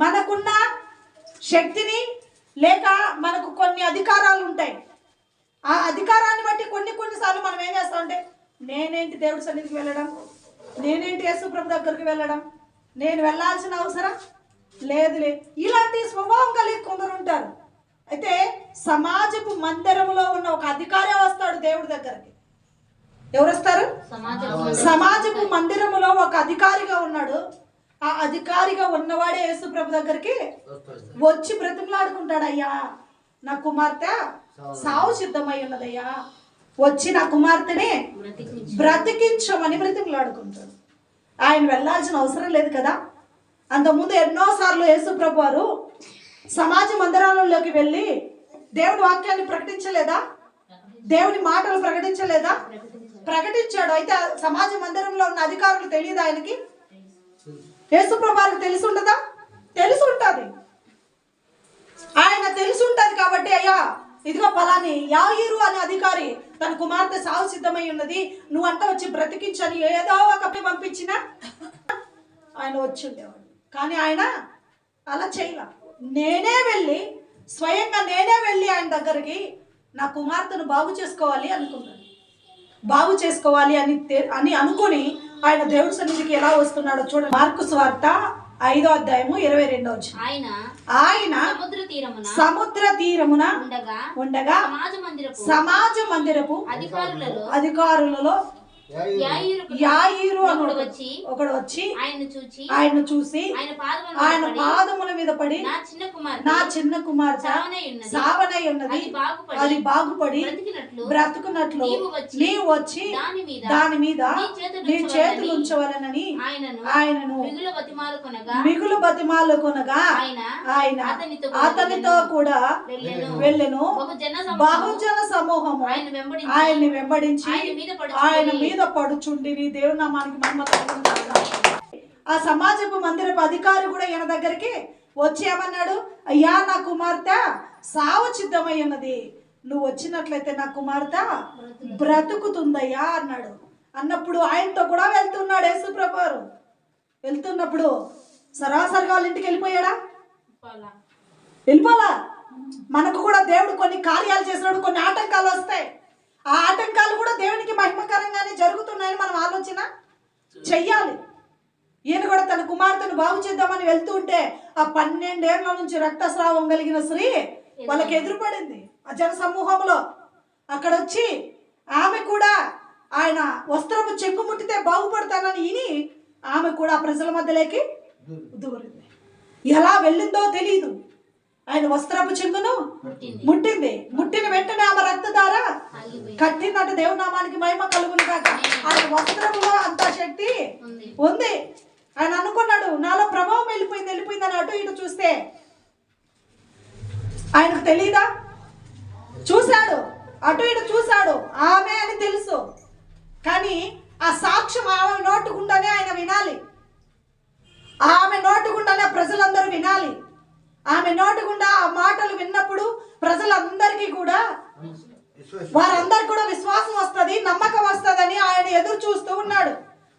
మనకున్న శక్తిని లేక మనకు కొన్ని అధికారాలు ఉంటాయి. ఆ అధికారాన్ని బట్టి కొన్ని కొన్నిసార్లు మనం ఏం చేస్తామంటే నేనేంటి దేవుడి సన్నిధికి వెళ్ళడం? నేనేంటి యేసుప్రభు దగ్గరికి వెళ్ళడం? నేను వెళ్ళాల్సిన అవసరం లేదులే. ఇలాంటి స్వభావం కలిగి కొందరు ఉంటారు. అయితే సమాజపు మందిరంలో ఉన్న ఒక అధికారి వస్తాడు దేవుడి దగ్గరికి. ఎవరు వస్తారు? సమాజపు మందిరములో ఒక అధికారిగా ఉన్నాడు. ఆ అధికారిగా ఉన్నవాడే యేసుప్రభు దగ్గరికి వచ్చి బ్రతిమలాడుకుంటాడు అయ్యా నా కుమార్తె సావు. సిద్ధమై ఉన్నదయ్యా. వచ్చి నా కుమార్తెని బ్రతికించమని బ్రతిమలాడుకుంటాడు. ఆయన వెళ్ళాల్సిన అవసరం లేదు కదా? అంతకుముందు ఎన్నోసార్లు యేసుప్రభు వారు సమాజ మందిరాలలోకి వెళ్ళి దేవుడి వాక్యాన్ని ప్రకటించలేదా? దేవుని మాటలు ప్రకటించలేదా. ప్రకటించాడు. అయితే సమాజ మందిరంలో ఉన్న అధికారులు తెలియదు ఆయనకి? యేసుప్రభాకు తెలిసి ఉండదా తెలిసి ఉంటుంది. ఆయన తెలిసి ఉంటుంది కాబట్టి అయ్యా ఇదిగో పలాని యాయిరు అనే అధికారి తన కుమార్తె సాగు సిద్ధమై ఉన్నది. నువ్వంతా వచ్చి బ్రతికించని ఏదో ఒక పంపించినా ఆయన వచ్చి ఉండేవాడు. కానీ ఆయన అలా చేయలే. నేనే వెళ్ళి స్వయంగా నేనే వెళ్ళి ఆయన దగ్గరికి నా కుమార్తెను బాగు చేసుకోవాలి అనుకున్నాను. బాగు చేసుకోవాలి అని తె- అని అనుకొని ఆయన దేవుడి సన్నిధికి ఎలా వస్తున్నాడో చూడండి. మార్కు స్వార్త ఐదో అధ్యాయము ఇరవై రెండో ఆయన ఆయన సముద్ర తీరమున సముద్ర తీరమున ఉండగా ఉండగా సమాజ మందిరపు సమాజ మందిరపు అధికారులలో అధికారులలో యాయిరు. యాయిరు అని ఒకడు ఒకడు వచ్చి ఒకడు వచ్చి ఆయన్ను చూచి ఆయన్ను చూసి ఆయన పాదముల ఆయన మీద పడి, పాదముల మీద పడి నా చిన్న కుమార్తె నా చిన్న కుమార్తె సావనై ఉన్నది. సావనై ఉన్నది. అది బాగుపడి అది బాగుపడి బ్రతికినట్లు బ్రతుకున్నట్లు నీవు వచ్చి దాని మీద దాని మీద నీ చేతులు ఉంచవలెనని ఆయనను ఆయనను మిగులు బతిమాలు కొనగా మిగులు బతిమాలు కొనగా ఆయన ఆయన అతనితో కూడా వెళ్ళెను. బహుజన సమూహము. ఆయన వెంబడించి ఆయన్ని వెంబడించి ఆయన మీద. ఆయన మీద పడుచుండిరి దేవుని నామానికి మహిమ. ఆ సమాజపు మందిరపు అధికారి కూడా ఈయన దగ్గరికి వచ్చి ఏమన్నాడు అయ్యా నా కుమార్తె సావు సిద్ధమై ఉన్నది నువ్వు వచ్చినట్లయితే నా కుమార్తె బ్రతుకుతుందయ్యా అన్నాడు అన్నప్పుడు ఆయనతో కూడా వెళ్తున్నాడు యేసుప్రభు వారు. వెళ్తున్నప్పుడు సరాసరిగా వాళ్ళ ఇంటికి వెళ్ళిపోయాడా పాలా. వెళ్ళిపోలా మనకు కూడా దేవుడు కొన్ని కార్యాలు చేసినాడు కొన్ని ఆటంకాలు వస్తాయి ఆ ఆటంకాలు కూడా దేవునికి మహిమకరంగానే జరుగుతున్నాయని మనం ఆలోచన చెయ్యాలి. ఈయన కూడా తన కుమార్తెను బాగు చేద్దామని వెళ్తూ ఉంటే ఆ పన్నెండేళ్ళ నుంచి రక్తస్రావం కలిగిన స్త్రీ వాళ్ళకి ఎదురుపడింది. ఆ జన సమూహంలో అక్కడ వచ్చి ఆమె కూడా ఆయన వస్త్రము చెక్కు ముట్టితే బాగుపడతానని విని ఆమె కూడా ప్రజల మధ్యలోకి దూరింది ఎలా వెళ్ళిందో తెలియదు ఆయన వస్త్రపు చెంగును ముట్టింది. ముట్టిన వెంటనే ఆమె రక్తధార కట్టినట్టు దేవునామానికి మహిమ కలుగును కాక ఆయన వస్త్రంలో అంత శక్తి ఉంది. ఉంది. ఆయన అనుకున్నాడు నాలో ప్రభావం వెళ్ళిపోయింది వెళ్ళిపోయింది అని అటు ఇటు చూస్తే ఆయనకు తెలీదా? చూశాడు. అటు ఇటు చూశాడు. ఆమె అని తెలుసు. కానీ ఆ సాక్ష్యం ఆమె నోటుకుండానే ఆయన వినాలి. ఆమె నోటుకుండానే ప్రజలందరూ వినాలి. ఆమె నోటుకుండా ఆ మాటలు విన్నప్పుడు ప్రజలందరికీ కూడా వారందరు కూడా విశ్వాసం వస్తుంది నమ్మకం వస్తుందని ఆయన ఎదురు చూస్తూ ఉన్నాడు.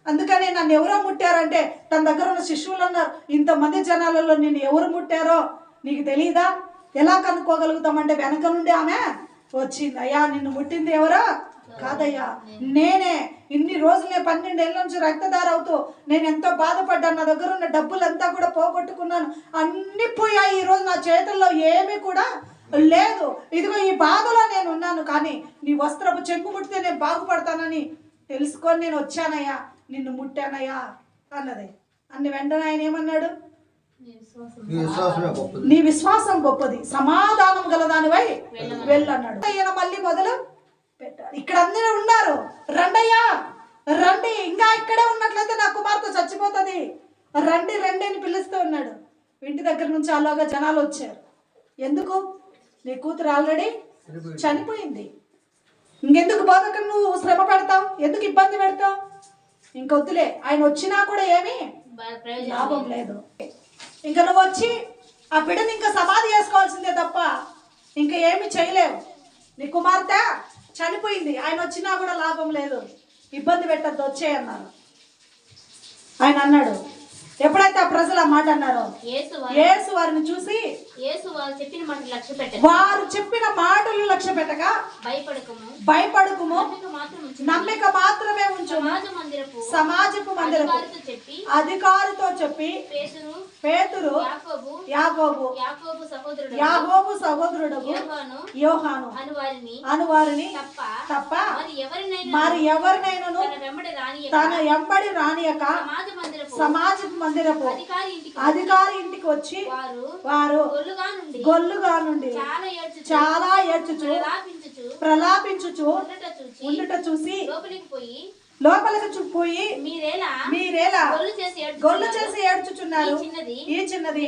అందుకని నన్ను ఎవరో ముట్టారంటే తన దగ్గర ఉన్న శిష్యులు అన్నారు ఇంతమంది జనాలలో నేను ఎవరు ముట్టారో నీకు తెలియదా ఎలా కనుక్కోగలుగుతామంటే వెనక నుండి ఆమె వచ్చింది. అయ్యా నిన్ను ముట్టింది ఎవరో? కాదయ్యా నేనే ఇన్ని రోజులే పన్నెండేళ్ళ నుంచి రక్తదార అవుతూ నేను ఎంతో బాధపడ్డాను. నా దగ్గర ఉన్న డబ్బులంతా కూడా పోగొట్టుకున్నాను. అన్ని పోయాయి. ఈ రోజు నా చేతుల్లో ఏమీ కూడా లేదు. ఇదిగో ఈ బాధలో నేను ఉన్నాను. కానీ నీ వస్త్రపు చెంగు ముట్టితే నేను బాగుపడతానని తెలుసుకొని నేను వచ్చానయ్యా. నిన్ను ముట్టానయ్యా అన్నది. అన్ని వెంటనే ఆయన ఏమన్నాడు? నీ విశ్వాసం నీ విశ్వాసమే గొప్పది. నీ విశ్వాసం గొప్పది. సమాధానం గలదానివై వెళ్ళన్నాడు. ఈయన మళ్ళీ మొదలు? పెట్టాడు ఇక్కడ అందరూ ఉన్నారు. రండయ్యా రండి. ఇంకా ఇక్కడే ఉన్నట్లయితే నా కుమార్తె చచ్చిపోతుంది. రండి రండి అని పిలుస్తూ ఉన్నాడు. ఇంటి దగ్గర నుంచి అలాగా జనాలు వచ్చారు. ఎందుకు? నీ కూతురు ఆల్రెడీ చనిపోయింది. ఇంకెందుకు బోధకు నువ్వు శ్రమ పెడతావు. ఎందుకు ఇబ్బంది పెడతావు? ఇంకొద్దులే ఆయన వచ్చినా కూడా ఏమీ లాభం లేదు. ఇంకా నువ్వు వచ్చి ఆ బిడ్డని ఇంకా సమాధి చేసుకోవాల్సిందే తప్ప ఇంకా ఏమి చేయలేవు. నీ కుమార్తె చనిపోయింది. ఆయన వచ్చినా కూడా లాభం లేదు. ఇబ్బంది పెట్టద్దు వచ్చేయన్నారు ఆయన అన్నాడు ఎప్పుడైతే ఆ ప్రజలు ఆ మాట అన్నారో యేసు యేసు వారిని చూసి చెప్పిన మాట లక్ష్య పెట్టక. వారు చెప్పిన మాటలు లక్ష్య పెట్టక భయపడకము. భయపడకుము. నమ్మిక మాత్రమే ఉంచు సమాజపు మందిరపు అధికారితో చెప్పి పేతురు యాకోబు యాకోబు సహోదరుడు యోహాను యోహాను అను వారిని అను వారిని తప్ప తప్ప మరి ఎవరినైనా తన ఎంబడి రానియక సమాజ మందిరపు అధికారి ఇంటికి అధికారి ఇంటికి వచ్చి వారు గొల్లుగా నుండి చాలా ఏడ్చుచు ప్రలాపించుచు ప్రలాపించుచు ఉండట చూచి ఉండుట చూసి లోపలికి పోయి మీరేలా గొల్లు చేసి ఏడ్చుచున్నారు? ఈ చిన్నది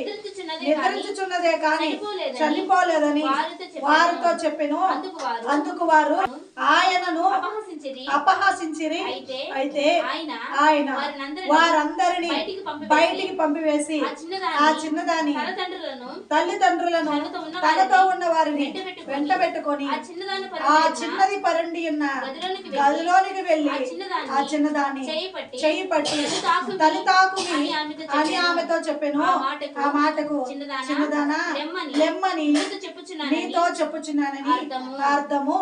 నిద్రించుచున్నదే కాని చనిపోలేదని వారితో చెప్పెను. అందుకు వారు ఆయనను అపహసించిరి. అయితే ఆయన వారందరినీ బయటికి పంపివేసి ఆ చిన్నదాని తల్లిదండ్రులను తనతో ఉన్న వారిని వెంట పెట్టుకొని ఆ చిన్నది పరండి ఉన్న గదిలోనికి వెళ్ళి ఆ చిన్నదాన్ని చెయ్యి పట్టి తల్లి తాకుమి అని ఆమెతో చెప్పెను. ఆ మాటకు చిన్నదానా, లెమ్మని నీతో చెప్పుచున్నానని అర్థము.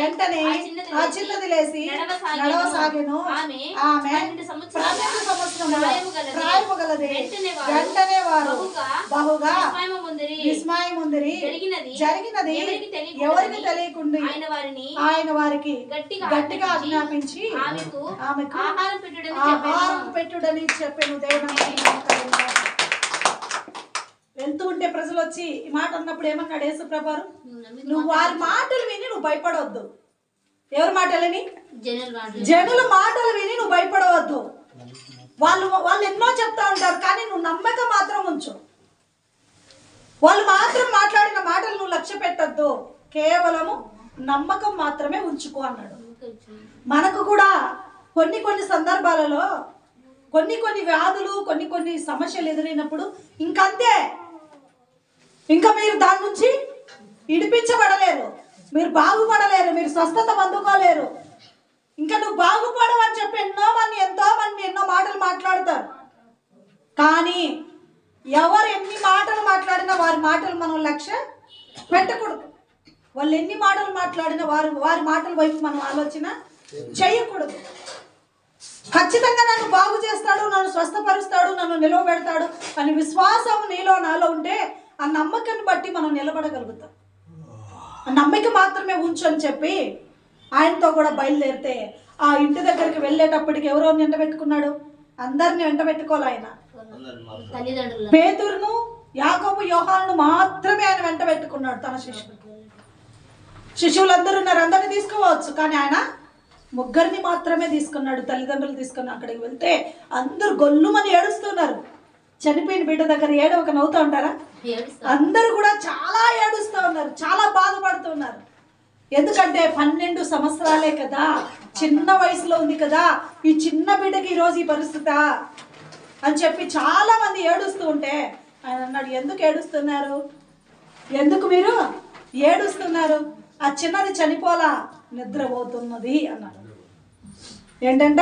వెంటనే ఆ చిన్నది లేచి నడవసాగెను. ఆమె పన్నెండు సంవత్సరాల వెంటనే వారు బహుగా విస్మయముందిరి. జరిగినది ఎవరికి తెలియకుండా ఆయన వారిని ఆయన వారికి గట్టిగా ఆజ్ఞాపించి ఆమెకు ఆహారం పెట్టుడని చెప్పాను. దేవుడు వెళ్తూ ఉంటే ప్రజలు వచ్చి ఈ మాట అన్నప్పుడు ఏమన్నాడు యేసు ప్రభారు నువ్వు వారి మాటలు విని నువ్వు భయపడవద్దు. ఎవరి మాటలని జనుల మాటలు విని నువ్వు భయపడవద్దు. వాళ్ళు వాళ్ళు ఎన్నో చెప్తా ఉంటారు కానీ నువ్వు నమ్మకం మాత్రం ఉంచు. వాళ్ళు మాత్రం మాట్లాడిన మాటలు నువ్వు లక్ష్య పెట్టద్దు. కేవలము నమ్మకం మాత్రమే ఉంచుకో అన్నాడు. మనకు కూడా కొన్ని కొన్ని సందర్భాలలో కొన్ని కొన్ని వ్యాధులు కొన్ని కొన్ని సమస్యలు ఎదురైనప్పుడు ఇంకంతే. ఇంకా మీరు దాని నుంచి ఇడిపించబడలేరు. మీరు బాగుపడలేరు మీరు స్వస్థత పొందుకోలేరు. ఇంకా నువ్వు బాగుపడవు అని చెప్పి ఎన్నో మంది ఎంతో మంది ఎన్నో మాటలు మాట్లాడతారు. కానీ ఎవరు ఎన్ని మాటలు మాట్లాడినా వారి మాటలు మనం లక్ష్య పెట్టకూడదు. వాళ్ళు ఎన్ని మాటలు మాట్లాడినా వారు వారి మాటల వైపు మనం ఆలోచన చేయకూడదు. ఖచ్చితంగా నన్ను బాగు చేస్తాడు నన్ను స్వస్థపరుస్తాడు నన్ను నిలవబెడతాడు అని విశ్వాసం నీలో నాలో ఉంటే ఆ నమ్మకాన్ని బట్టి మనం నిలబడగలుగుతాం. ఆ నమ్మిక మాత్రమే ఉంచు అని చెప్పి ఆయనతో కూడా బయలుదేరితే ఆ ఇంటి దగ్గరికి వెళ్ళేటప్పటికి ఎవరో నిండ పెట్టుకున్నాడు అందరిని వెంట పెట్టుకోవాలి ఆయన పేతురును యాకోబు యోహాను మాత్రమే ఆయన వెంట పెట్టుకున్నాడు తన శిష్యుడు. శిశువులందరూ ఉన్నారు అందరిని తీసుకోవచ్చు కానీ ఆయన ముగ్గురిని మాత్రమే తీసుకున్నాడు తల్లిదండ్రులు తీసుకుని అక్కడికి వెళ్తే అందరూ గొల్లుమని ఏడుస్తున్నారు. చనిపోయిన బిడ్డ దగ్గర ఏడవక నవ్వుతూ ఉంటారా? అందరూ కూడా చాలా ఏడుస్తూ ఉన్నారు చాలా బాధపడుతున్నారు ఎందుకంటే పన్నెండు సంవత్సరాలే కదా. చిన్న వయసులో ఉంది కదా. ఈ చిన్న బిడ్డకి ఈరోజు ఈ పరిస్థితా అని చెప్పి చాలా మంది ఏడుస్తూ ఉంటే ఆయన అన్నాడు ఎందుకు ఏడుస్తున్నారు? ఎందుకు మీరు ఏడుస్తున్నారు? ఆ చిన్నది చనిపోలా నిద్రపోతున్నది అన్నాడు. ఏంటంట?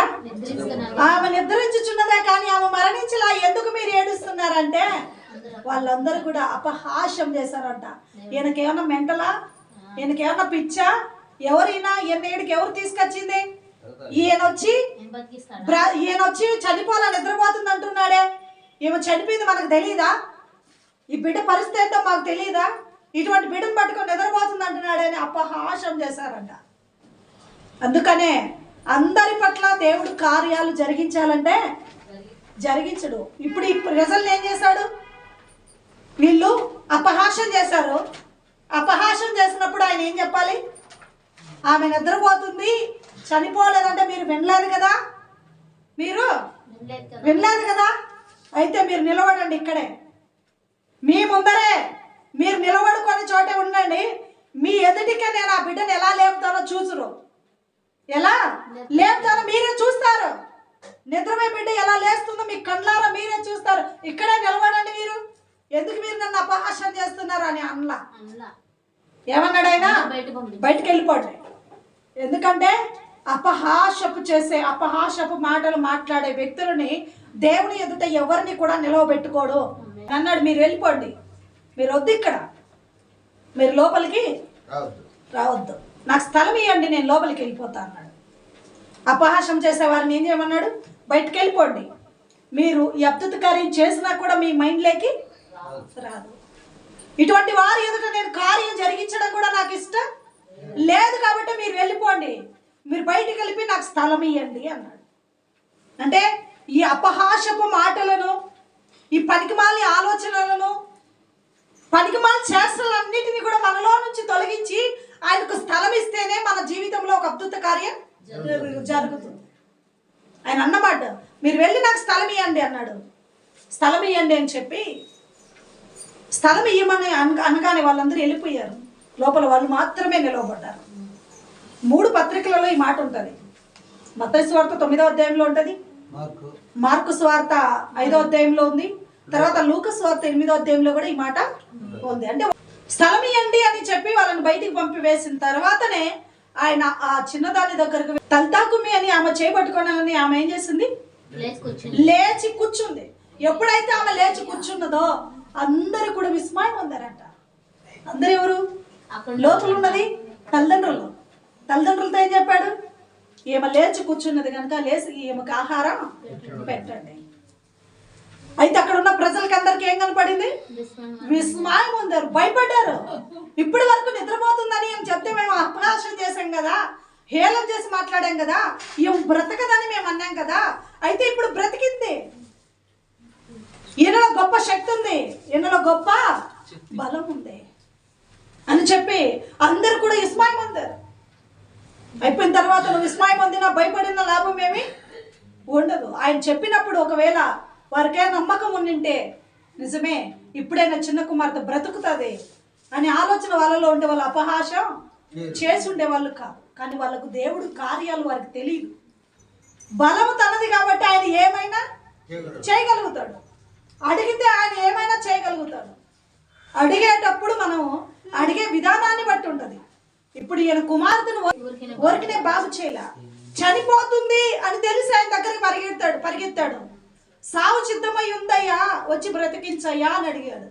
ఆమె నిద్రించుచున్నదే కానీ ఆమె మరణించలా ఎందుకు మీరు ఏడుస్తున్నారంటే వాళ్ళందరూ కూడా అపహాస్యం చేశారంట. ఈయనకేమన్నా మెంటలా? ఈయనకేమన్నా పిచ్చా? ఎవరైనా ఈయన ఈయనకి ఎవరు తీసుకొచ్చింది? ఈయన వచ్చి ఈయన వచ్చి చనిపోవాలని నిద్రపోతుంది అంటున్నాడే ఈమె చనిపోయింది మనకు తెలియదా ఈ బిడ్డ పరిస్థితి ఏంటో మాకు తెలియదా ఇటువంటి బిడ్డను పట్టుకొని నిద్రపోతుంది అంటున్నాడని అపహాసం చేశారంట. అందుకనే అందరి పట్ల దేవుడు కార్యాలు జరిగించాలంటే జరిగించడు. ఇప్పుడు ఈ ప్రజల్ని ఏం చేశాడు? వీళ్ళు అపహాసం చేశారు. అపహాసం చేసినప్పుడు ఆయన ఏం చెప్పాలి? ఆమె నిద్రపోతుంది చనిపోలేదంటే మీరు వినలేదు కదా? మీరు వినలేదు కదా? అయితే మీరు నిలబడండి ఇక్కడే. మీ ముందరే మీరు నిలబడుకొని చోటే ఉండండి. మీ ఎదుటికే నేను ఆ బిడ్డను ఎలా లేపుతానో చూసురు ఎలా? లేపుతానో మీరే చూస్తారు. నిద్రమే బిడ్డ ఎలా లేస్తుందో మీ కళ్ళారా మీరే చూస్తారు. ఇక్కడే నిలబడ ఎందుకు మీరు నన్ను అపహాస్యం చేస్తున్నారు అని అనలా? ఏమన్నాడు ఆయన బయటికి వెళ్ళిపోండి ఎందుకంటే అపహాసపు చేసే అపహాసపు మాటలు మాట్లాడే వ్యక్తులని దేవుని ఎదుట ఎవరిని కూడా నిలవబెట్టుకోడు. అన్నాడు మీరు వెళ్ళిపోండి. మీరు వద్దు ఇక్కడ. మీరు లోపలికి రావద్దు. నాకు స్థలం ఇవ్వండి నేను లోపలికి వెళ్ళిపోతా అన్నాడు. అపహాసం చేసేవారిని ఏం చేయమన్నాడు? బయటకు వెళ్ళిపోండి. మీరు ఈ అద్భుత కార్యం చేసినా కూడా మీ మైండ్లోకి రాదు ఇటువంటి వారి ఎదుట నేను కార్యం జరిగించడం కూడా నాకు ఇష్టం లేదు కాబట్టి మీరు వెళ్ళిపోండి. మీరు బయటికి వెళ్ళి నాకు స్థలం ఇవ్వండి అన్నాడు. అంటే ఈ అపహాసపు మాటలను ఈ పనికిమాలి ఆలోచనలను పనికిమాలి చేష్టలన్నిటిని కూడా మనలో నుంచి తొలగించి ఆయనకు స్థలం ఇస్తేనే మన జీవితంలో ఒక అద్భుత కార్యం జరుగుతుంది. ఆయన అన్నమాట మీరు వెళ్ళి నాకు స్థలం ఇవ్వండి అన్నాడు. స్థలం ఇవ్వండి అని చెప్పి స్థలం ఇవ్వమని అన అనగానే వాళ్ళందరూ వెళ్ళిపోయారు. లోపల వాళ్ళు మాత్రమే నిలవబడ్డారు. మూడు పత్రికలలో ఈ మాట ఉంటుంది. మత్తయి స్వార్థ తొమ్మిదో అధ్యాయంలో ఉంటుంది. మార్కు. మార్కు స్వార్థ ఐదో అధ్యాయంలో ఉంది. తర్వాత లూక స్వార్థ ఎనిమిదో అధ్యాయంలో కూడా ఈ మాట ఉంది. అంటే స్థలం ఇవ్వండి అని చెప్పి వాళ్ళని బయటికి పంపివేసిన తర్వాతనే ఆయన ఆ చిన్నదాని దగ్గరకు తల్తాకుమి అని ఆమె చేపట్టుకోవాలని ఆమె ఏం చేసింది? లేచి కూర్చుంది. ఎప్పుడైతే ఆమె లేచి కూర్చున్నదో అందరూ కూడా విస్మయం పొందారంట. అందరు ఎవరు? లోపల ఉన్నది తల్లిదండ్రులు. తల్లిదండ్రులతో ఏం చెప్పాడు? ఈమె లేచి కూర్చున్నది కనుక లేచి ఈమెకు ఆహారం పెట్టండి. అయితే అక్కడ ఉన్న ప్రజలకి అందరికి ఏం కనపడింది? విస్మయం ఉందారు భయపడ్డారు. ఇప్పటి వరకు నిద్రపోతుందని ఏం చెప్తే మేము అపహాసం చేసాం కదా. హేళన చేసి మాట్లాడాం కదా. ఏం బ్రతకదని మేము అన్నాం కదా. అయితే ఇప్పుడు బ్రతికింది. గొప్ప శక్తి ఉంది. ఈయనలో గొప్ప బలం ఉంది. అని చెప్పి అందరు కూడా విస్మయం పొందారు. అయిపోయిన తర్వాత నువ్వు విస్మయం పొందినా భయపడిన లాభం ఏమి? ఉండదు. ఆయన చెప్పినప్పుడు ఒకవేళ వారికే నమ్మకం ఉండింటే నిజమే ఇప్పుడైనా చిన్న కుమార్తె బ్రతుకుతుంది అనే ఆలోచన వాళ్ళలో ఉండే వాళ్ళ అపహాసం చేసి ఉండేవాళ్ళు కాదు కానీ వాళ్ళకు దేవుడు కార్యాలు వారికి తెలియదు బలము తనది కాబట్టి ఆయన ఏమైనా చేయగలుగుతాడు. అడిగితే ఆయన ఏమైనా చేయగలుగుతాడు. అడిగేటప్పుడు మనం అడిగే విధానాన్ని బట్టి ఉంటది. ఇప్పుడు ఈయన కుమార్తెను ఊరికినే బాగు చేయలే. చనిపోతుంది అని తెలిసి ఆయన దగ్గరికి పరిగెత్తాడు పరిగెత్తాడు. సావు సిద్ధమై ఉందయ్యా వచ్చి బ్రతికించయ్యా అని అడిగాడు.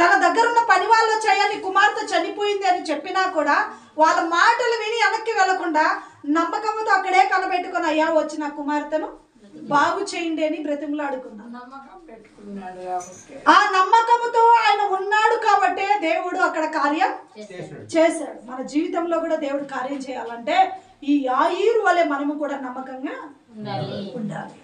తన దగ్గర ఉన్న పని వాళ్ళు చేయాలి కుమార్తె చనిపోయింది అని చెప్పినా కూడా వాళ్ళ మాటలు విని వెనక్కి వెళ్ళకుండా నమ్మకంతో అక్కడే కనబెట్టుకుని అయ్యా వచ్చిన కుమార్తెను బాగు చేయండి అని కాబట్టి ఆ నమ్మకముతో ఆయన ఉన్నాడు కాబట్టే దేవుడు అక్కడ కార్యం చేశాడు. మన జీవితంలో కూడా దేవుడు కార్యం చేయాలంటే ఈ ఆయురు వలె మనము కూడా నమ్మకంగా ఉండాలి.